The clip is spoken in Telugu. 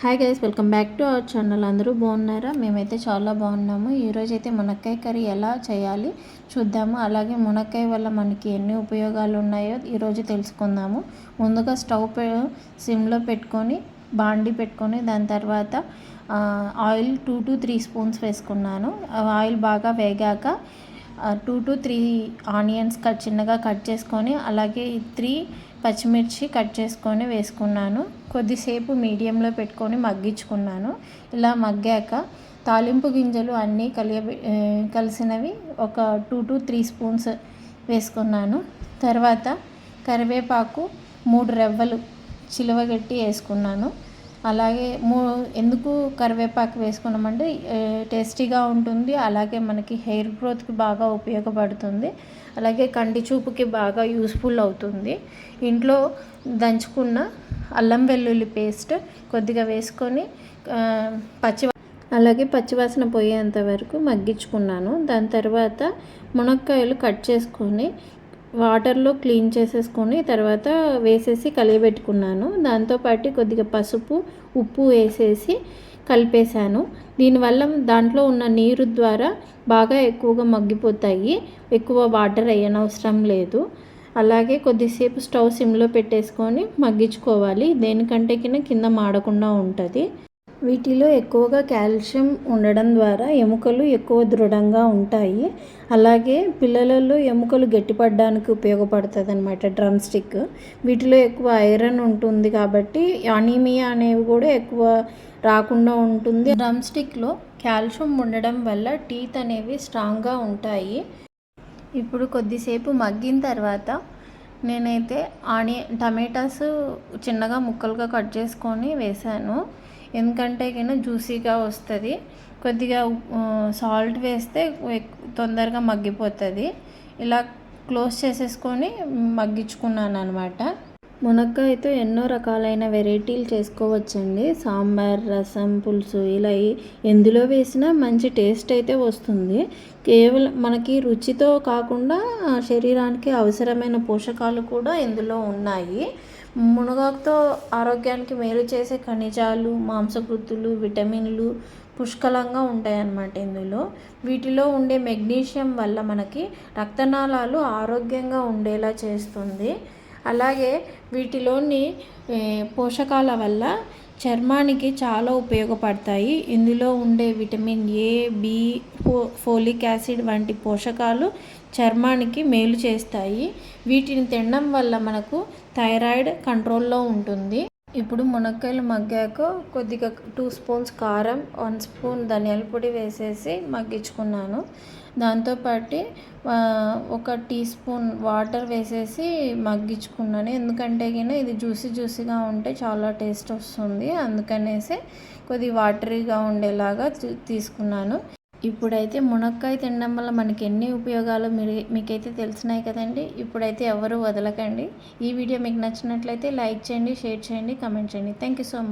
Hi guys welcome back to our channel అందరూ బాగున్నారా? మేమైతే చాలా బాగున్నాము. ఈరోజు అయితే మునక్కాయ కర్రీ ఎలా చేయాలి చూద్దాము. అలాగే మునక్కాయ వల్ల మనకి ఎన్ని ఉపయోగాలు ఉన్నాయో ఈరోజు తెలుసుకుందాము. ముందుగా స్టవ్ సిమ్లో పెట్టుకొని బాండి పెట్టుకొని దాని తర్వాత oil two to three spoons వేసుకున్నాను. ఆయిల్ బాగా వేగాక two to three onions cut చిన్నగా కట్ చేసుకొని అలాగే త్రీ పచ్చిమిర్చి కట్ చేసుకొని వేసుకున్నాను. కొద్దిసేపు మీడియంలో పెట్టుకొని మగ్గించుకున్నాను. ఇలా మగ్గాక తాలింపు గింజలు అన్నీ కలియ కలిసినవి ఒక టూ టు త్రీ స్పూన్స్ వేసుకున్నాను. తర్వాత కరివేపాకు మూడు రెవ్వలు చిలువగట్టి వేసుకున్నాను. అలాగే మూ ఎందుకు కరివేపాకు వేసుకున్నామంటే టేస్టీగా ఉంటుంది అలాగే మనకి హెయిర్ గ్రోత్కి బాగా ఉపయోగపడుతుంది అలాగే కంటి చూపుకి బాగా యూస్ఫుల్ అవుతుంది. ఇంట్లో దంచుకున్న అల్లం వెల్లుల్లి పేస్ట్ కొద్దిగా వేసుకొని పచ్చి అలాగే పచ్చివాసన పోయేంత వరకు మగ్గించుకున్నాను. దాని తర్వాత మునక్కాయలు కట్ చేసుకొని వాటర్లో క్లీన్ చేసేసుకొని తర్వాత వేసేసి కలియబెట్టుకున్నాను. దాంతోపాటు కొద్దిగా పసుపు ఉప్పు వేసేసి కలిపేశాను. దీనివల్ల దాంట్లో ఉన్న నీరు ద్వారా బాగా ఎక్కువగా మగ్గిపోతాయి. ఎక్కువ వాటర్ వేయనవసరం లేదు. అలాగే కొద్దిసేపు స్టవ్ సిమ్లో పెట్టేసుకొని మగ్గించుకోవాలి. దేనికంటే కింద మాడకుండా ఉంటుంది. వీటిలో ఎక్కువగా కాల్షియం ఉండడం ద్వారా ఎముకలు ఎక్కువ దృఢంగా ఉంటాయి. అలాగే పిల్లలలో ఎముకలు గట్టిపడడానికి ఉపయోగపడుతుంది అనమాట డ్రమ్ స్టిక్. వీటిలో ఎక్కువ ఐరన్ ఉంటుంది కాబట్టి అనీమియా అనేవి కూడా ఎక్కువ రాకుండా ఉంటుంది. డ్రమ్ స్టిక్లో కాల్షియం ఉండడం వల్ల టీత్ అనేవి స్ట్రాంగ్గా ఉంటాయి. ఇప్పుడు కొద్దిసేపు మగ్గిన తర్వాత నేనైతే ఆని టమాటాస్ చిన్నగా ముక్కలుగా కట్ చేసుకొని వేసాను. ఎందుకంటే కింద జ్యూసీగా వస్తుంది. కొద్దిగా సాల్ట్ వేస్తే తొందరగా మగ్గిపోతుంది. ఇలా క్లోజ్ చేసేసుకొని మగ్గించుకున్నాను అనమాట మునక్కాయతో ఎన్నో రకాలైన వెరైటీలు చేసుకోవచ్చండి. సాంబార్ రసం పులుసు ఇలా ఎందులో వేసినా మంచి టేస్ట్ అయితే వస్తుంది. కేవలం మనకి రుచితో కాకుండా శరీరానికి అవసరమైన పోషకాలు కూడా ఇందులో ఉన్నాయి. మునగాకుతో ఆరోగ్యానికి మేలు చేసే ఖనిజాలు మాంసకృతులు విటమిన్లు పుష్కలంగా ఉంటాయన్నమాట ఇందులో. వీటిలో ఉండే మెగ్నీషియం వల్ల మనకి రక్తనాళాలు ఆరోగ్యంగా ఉండేలా చేస్తుంది. అలాగే వీటిలోని పోషకాల వల్ల చర్మానికి చాలా ఉపయోగపడతాయి. ఇందులో ఉండే విటమిన్ ఏ బి ఫో ఫోలిక్ యాసిడ్ వంటి పోషకాలు చర్మానికి మేలు చేస్తాయి. వీటిని తినడం వల్ల మనకు థైరాయిడ్ కంట్రోల్లో ఉంటుంది. ఇప్పుడు మునక్కాయలు మగ్గాక కొద్దిగా టూ స్పూన్స్ కారం వన్ స్పూన్ ధనియాల పొడి వేసేసి మగ్గించుకున్నాను. దాంతోపాటు ఒక టీ స్పూన్ వాటర్ వేసేసి మగ్గించుకున్నాను. ఎందుకంటే గిన ఇది జ్యూసీ జ్యూసీగా ఉంటే చాలా టేస్ట్ వస్తుంది. అందుకనేసి కొద్ది వాటరీగా ఉండేలాగా తీసుకున్నాను. ఇప్పుడైతే మునక్కాయ తినడం వల్ల మనకి ఎన్ని ఉపయోగాలు మీరు మీకైతే తెలిసినాయి కదండి ఇప్పుడైతే ఎవరు వదలకండి. ఈ వీడియో మీకు నచ్చినట్లయితే లైక్ చేయండి షేర్ చేయండి కమెంట్ చేయండి. Thank you so much